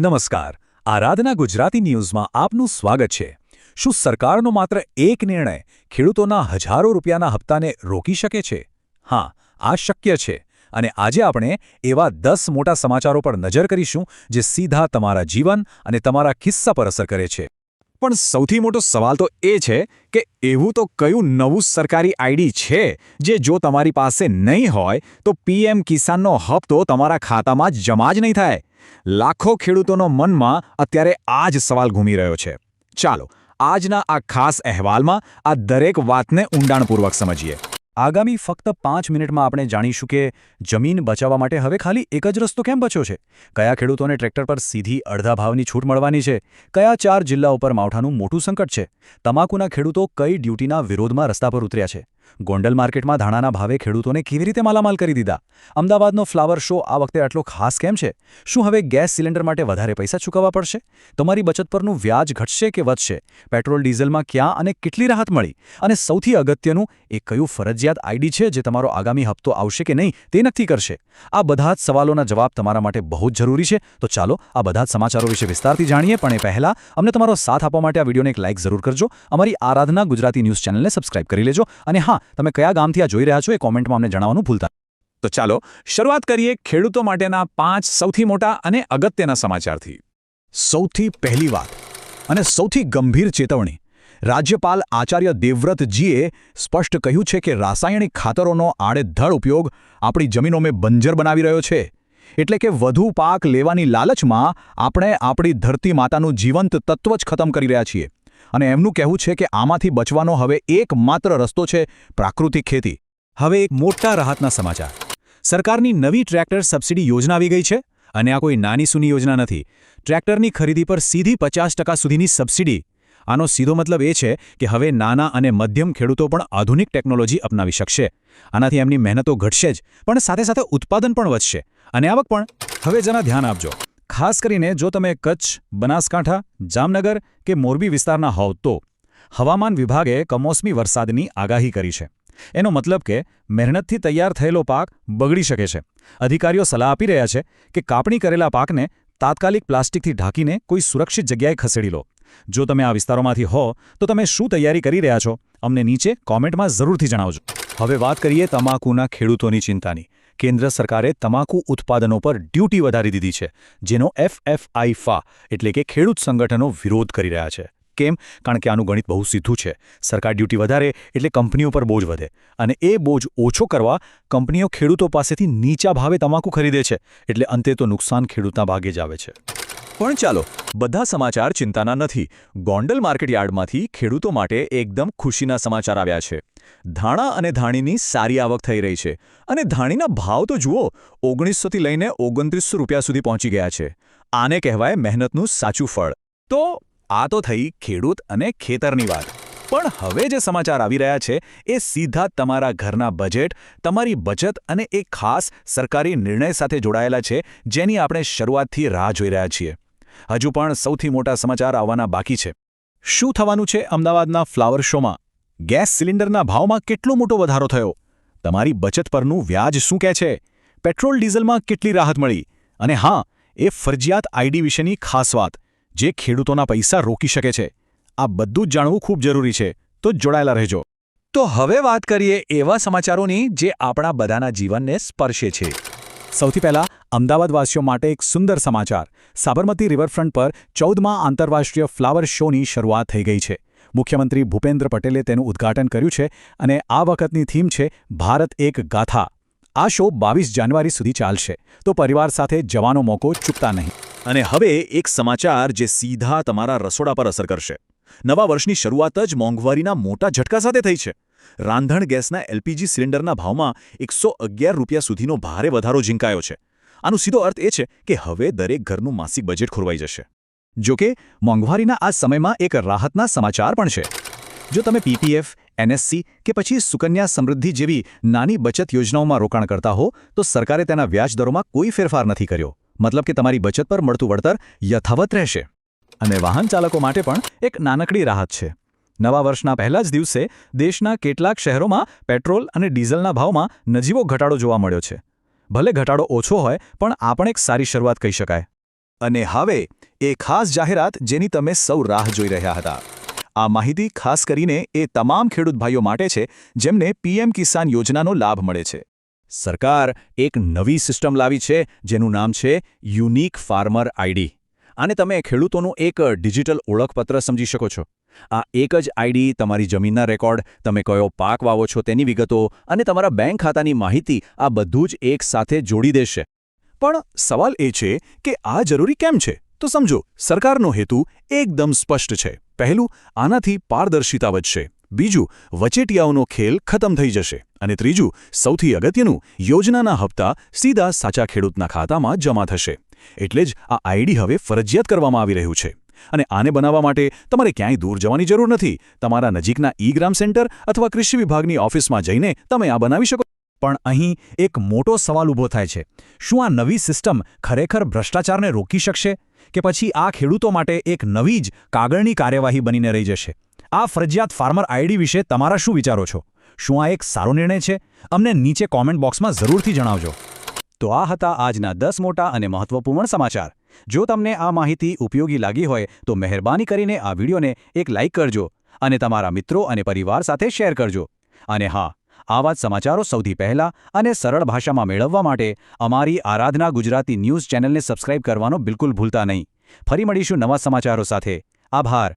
નમસ્કાર. આરાધના ગુજરાતી ન્યૂઝમાં આપનું સ્વાગત છે. શું સરકારનો માત્ર એક નિર્ણય ખેડૂતોના હજારો રૂપિયાના હપ્તાને રોકી શકે છે? હા, આ શક્ય છે. અને આજે આપણે એવા દસ મોટા સમાચારો પર નજર કરીશું જે સીધા તમારા જીવન અને તમારા ખિસ્સા પર અસર કરે છે. પણ સૌથી મોટો સવાલ તો એ છે કે એવું તો કયું નવું સરકારી આઈડી છે જે જો તમારી પાસે નહીં હોય તો પીએમ કિસાનનો હપ્તો તમારા ખાતામાં જમા જ નહીં થાય? લાખો ખેડૂતોનો મનમાં અત્યારે આ જ સવાલ ઘૂમી રહ્યો છે. ચાલો, આજના આ ખાસ અહેવાલમાં આ દરેક વાતને ઊંડાણપૂર્વક સમજીએ. આગામી ફક્ત પાંચ મિનિટમાં આપણે જાણીશું કે જમીન બચાવવા માટે હવે ખાલી એક જ રસ્તો કેમ બચ્યો છે? કયા ખેડૂતોને ટ્રેક્ટર પર સીધી અડધા ભાવની છૂટ મળવાની છે? કયા ચાર જિલ્લા ઉપર માવઠાનું મોટું સંકટ છે? તમાકુના ખેડૂતો કઈ ડ્યુટીના વિરોધમાં રસ્તા પર ઉતર્યા છે? ગોંડલ માર્કેટમાં ધાણાના ભાવે ખેડૂતોને કેવી રીતે માલામાલ કરી દીધા? અમદાવાદનો ફ્લાવર શો આ વખતે આટલો ખાસ કેમ છે? શું હવે ગેસ સિલિન્ડર માટે વધારે પૈસા ચૂકવવા પડશે? તમારી બચત પરનું વ્યાજ ઘટશે કે વધશે? પેટ્રોલ, ડીઝલમાં ક્યાં અને કેટલી રાહત મળી? અને સૌથી અગત્યનું એ કયું ફરજિયાત આઈડી છે જે તમારો આગામી હપ્તો આવશે કે નહીં તે નક્કી કરશે? આ બધા જ સવાલોના જવાબ તમારા માટે બહુ જ જરૂરી છે. તો ચાલો આ બધા જ સમાચારો વિશે વિસ્તારથી જાણીએ, પણ એ પહેલાં અમને તમારો સાથ આપવા માટે આ વિડીયોને એક લાઇક જરૂર કરજો. અમારી આરાધના ગુજરાતી ન્યૂઝ ચેનલને સબસ્ક્રાઇબ કરી લેજો. અને હા તમે કયા ગામથી આ જોઈ રહ્યા છો એ કોમેન્ટમાં અમને જણાવવાનું ભૂલતા તો ચાલો, શરૂઆત કરીએ ખેડૂતો માટેના પાંચ સૌથી મોટા અને અગત્યના સમાચારથી. સૌથી પહેલી વાત, અને સૌથી ગંભીર ચેતવણી. રાજ્યપાલ આચાર્ય દેવવ્રતજીએ સ્પષ્ટ કહ્યું છે કે રાસાયણિક ખાતરોનો આડેધડ ઉપયોગ આપણી જમીનોમાં બંજર બનાવી રહ્યો છે. એટલે કે વધુ પાક લેવાની લાલચમાં આપણે આપણી ધરતી માતાનું જીવંત તત્વ જ ખતમ કરી રહ્યા છીએ. અને એમનું કહેવું છે કે આમાંથી બચવાનો હવે એકમાત્ર રસ્તો છે પ્રાકૃતિક ખેતી. હવે એક મોટા રાહતના સમાચાર. સરકારની નવી ટ્રેક્ટર સબસિડી યોજના આવી ગઈ છે અને આ કોઈ નાની સૂની યોજના નથી. ટ્રેક્ટરની ખરીદી પર સીધી પચાસ સુધીની સબસિડી. આનો સીધો મતલબ એ છે કે હવે નાના અને મધ્યમ ખેડૂતો પણ આધુનિક ટેકનોલોજી અપનાવી શકશે. આનાથી એમની મહેનતો ઘટશે જ, પણ સાથે સાથે ઉત્પાદન પણ વધશે. અને આવક પણ. હવે જરા ધ્યાન આપજો. ખાસ કરીને જો તમે કચ્છ, બનાસકાંઠા, જામનગર કે મોરબી વિસ્તારના હોવ તો હવામાન વિભાગે કમોસમી વરસાદની આગાહી કરી છે. એનો મતલબ કે મહેનતથી તૈયાર થયેલો પાક બગડી શકે છે. અધિકારીઓ સલાહ આપી રહ્યા છે કે કાપણી કરેલા પાકને તાત્કાલિક પ્લાસ્ટિકથી ઢાંકીને કોઈ સુરક્ષિત જગ્યાએ ખસેડી લો. જો તમે આ વિસ્તારોમાંથી હો, તો તમે શું તૈયારી કરી રહ્યા છો? અમને નીચે કોમેન્ટમાં જરૂરથી જણાવજો. હવે વાત કરીએ તમાકુના ખેડૂતોની ચિંતાની. કેન્દ્ર સરકારે તમાકુ ઉત્પાદનો પર ડ્યુટી વધારી દીધી છે, જેનો એફએફઆઈફા એટલે કે ખેડૂત સંગઠનો વિરોધ કરી રહ્યા છે. કેમ? કારણ કે આનું ગણિત બહુ સીધું છે. સરકાર ડ્યુટી વધારે એટલે કંપનીઓ પર બોજ વધે. અને એ બોજ ઓછો કરવા કંપનીઓ ખેડૂતો પાસેથી નીચા ભાવે તમાકુ ખરીદે છે, એટલે અંતે તો નુકસાન ખેડૂતના ભાગે જ આવે છે. પણ ચાલો, બધા સમાચાર ચિંતાના નથી. ગોંડલ માર્કેટયાર્ડમાંથી ખેડૂતો માટે એકદમ ખુશીના સમાચાર આવ્યા છે. ધાણા અને ધાણીની સારી આવક થઈ રહી છે. અને ધાણીના ભાવ તો જુઓ, ઓગણીસોથી લઈને ઓગણત્રીસો રૂપિયા સુધી પહોંચી ગયા છે. આને કહેવાય મહેનતનું સાચું ફળ. તો, આ તો થઈ ખેડૂત અને ખેતરની વાત. પણ હવે જે સમાચાર આવી રહ્યા છે, એ સીધા તમારા ઘરના બજેટ, તમારી બચત અને એક ખાસ સરકારી નિર્ણય સાથે જોડાયેલા છે, જેની આપણે શરૂઆતથી રાહ જોઈ રહ્યા છીએ. હજુ પણ સૌથી મોટા સમાચાર આવવાના બાકી છે. શું થવાનું છે અમદાવાદના ફ્લાવર શોમાં? ગેસ સિલિન્ડરના ભાવમાં કેટલો મોટો વધારો થયો? તમારી બચત પરનું વ્યાજ શું કહે છે? પેટ્રોલ ડીઝલમાં કેટલી રાહત મળી? અને હા, એ ફરજિયાત આઈડી વિશેની ખાસ વાત, જે ખેડૂતોના પૈસા રોકી શકે છે. આ બધું જ જાણવું ખૂબ જરૂરી છે, તો જોડાયેલા રહેજો. તો હવે વાત કરીએ એવા સમાચારોની જે આપણા બધાના જીવનને સ્પર્શે છે. સૌથી પહેલા, અમદાવાદવાસીઓ માટે એક સુંદર સમાચાર. સાબરમતી રિવરફ્રન્ટ પર ચૌદમાં આંતરરાષ્ટ્રીય ફ્લાવર શોની શરૂઆત થઈ ગઈ છે. મુખ્યમંત્રી ભૂપેન્દ્ર પટેલે તેનું ઉદ્ઘાટન કર્યું છે અને આ વખતની થીમ છે ભારત એક ગાથા. આ શો બાવીસ જાન્યુઆરી સુધી ચાલશે. તો પરિવાર સાથે જવાનો મોકો ચૂકતા નહીં. અને હવે એક સમાચાર જે સીધા તમારા રસોડા પર અસર કરશે. નવા વર્ષની શરૂઆત જ મોંઘવારીના મોટા ઝટકા સાથે થઈ છે. રાંધણ ગેસના એલપીજી સિલિન્ડરના ભાવમાં એકસો રૂપિયા સુધીનો ભારે વધારો ઝીંકાયો છે. આનો સીધો અર્થ એ છે કે હવે દરેક ઘરનું માસિક બજેટ ખોરવાઈ જશે. જોકે મોંઘવારીના આ સમયમાં એક રાહતના સમાચાર પણ છે. જો તમે પીપીએફ એનએસસી કે પછી સુકન્યા સમૃદ્ધિ જેવી નાની બચત યોજનાઓમાં રોકાણ કરતા હો, તો સરકારે તેના વ્યાજ દરોમાં કોઈ ફેરફાર નથી કર્યો. મતલબ કે તમારી બચત પર મળતું વળતર યથાવત રહેશે. અને વાહન ચાલકો માટે પણ એક નાનકડી રાહત છે. નવા વર્ષના પહેલા જ દિવસે દેશના કેટલાક શહેરોમાં પેટ્રોલ અને ડીઝલના ભાવમાં નજીવો ઘટાડો જોવા મળ્યો છે. ભલે ઘટાડો ઓછો હોય, પણ આ પણ એક સારી શરૂઆત કહી શકાય. અને હવે એ ખાસ જાહેરાત જેની તમે સૌ રાહ જોઈ રહ્યા હતા. આ માહિતી ખાસ કરીને એ તમામ ખેડૂત ભાઈઓ માટે છે, જેમને પીએમ કિસાન યોજનાનો લાભ મળે છે. સરકાર એક નવી સિસ્ટમ લાવી છે, જેનું નામ છે યુનિક ફાર્મર આઈડી. આને તમે ખેડૂતોનું એક ડિજિટલ ઓળખપત્ર સમજી શકો છો. આ એક જ આઈડી તમારી જમીનના રેકોર્ડ, તમે કયો પાક વાવો છો તેની વિગતો અને તમારા બેંક ખાતાની માહિતી આ બધું જ એક સાથે જોડી દેશે. પણ સવાલ એ છે કે આ જરૂરી કેમ છે? તો સમજો, સરકારનો હેતુ એકદમ સ્પષ્ટ છે. પહેલું, આનાથી પારદર્શિતા વધશે. બીજું, વચેટિયાઓનો ખેલ ખતમ થઈ જશે. અને ત્રીજું, સૌથી અગત્યનું, યોજનાના હપ્તા સીધા સાચા ખેડૂતના ખાતામાં જમા થશે. એટલે જ આ આઈડી હવે ફરજિયાત કરવામાં આવી રહ્યું છે. અને આને બનાવવા માટે તમારે ક્યાંય દૂર જવાની જરૂર નથી. તમારા નજીકના ઈ ગ્રામ સેન્ટર અથવા કૃષિ વિભાગની ઓફિસમાં જઈને તમે આ બનાવી શકો પણ અહીં એક મોટો સવાલ ઊભો થાય છે. શું આ નવી સિસ્ટમ ખરેખર ભ્રષ્ટાચારને રોકી શકશે? કે પછી આ ખેડૂતો માટે એક નવી જ કાગળની કાર્યવાહી બનીને રહી જશે? આ ફરજિયાત ફાર્મર આઈડી વિશે તમારા શું વિચારો છો? શું આ એક સારો નિર્ણય છે? અમને નીચે કોમેન્ટ બોક્સમાં જરૂરથી જણાવજો. તો આ હતા આજના દસ મોટા અને મહત્વપૂર્ણ સમાચાર. જો તમને આ માહિતી ઉપયોગી લાગી હોય, તો મહેરબાની કરીને આ વિડીયોને એક લાઇક કરજો અને તમારા મિત્રો અને પરિવાર સાથે શેર કરજો. અને હા આવા સમાચારો સૌથી પહેલા અને સરળ ભાષામાં મેળવવા માટે અમારી આરાધના ગુજરાતી ન્યૂઝ ચેનલને સબસ્ક્રાઇબ કરવાનો બિલકુલ ભૂલતા નહીં. ફરી મળીશું નવા સમાચારો સાથે. આભાર.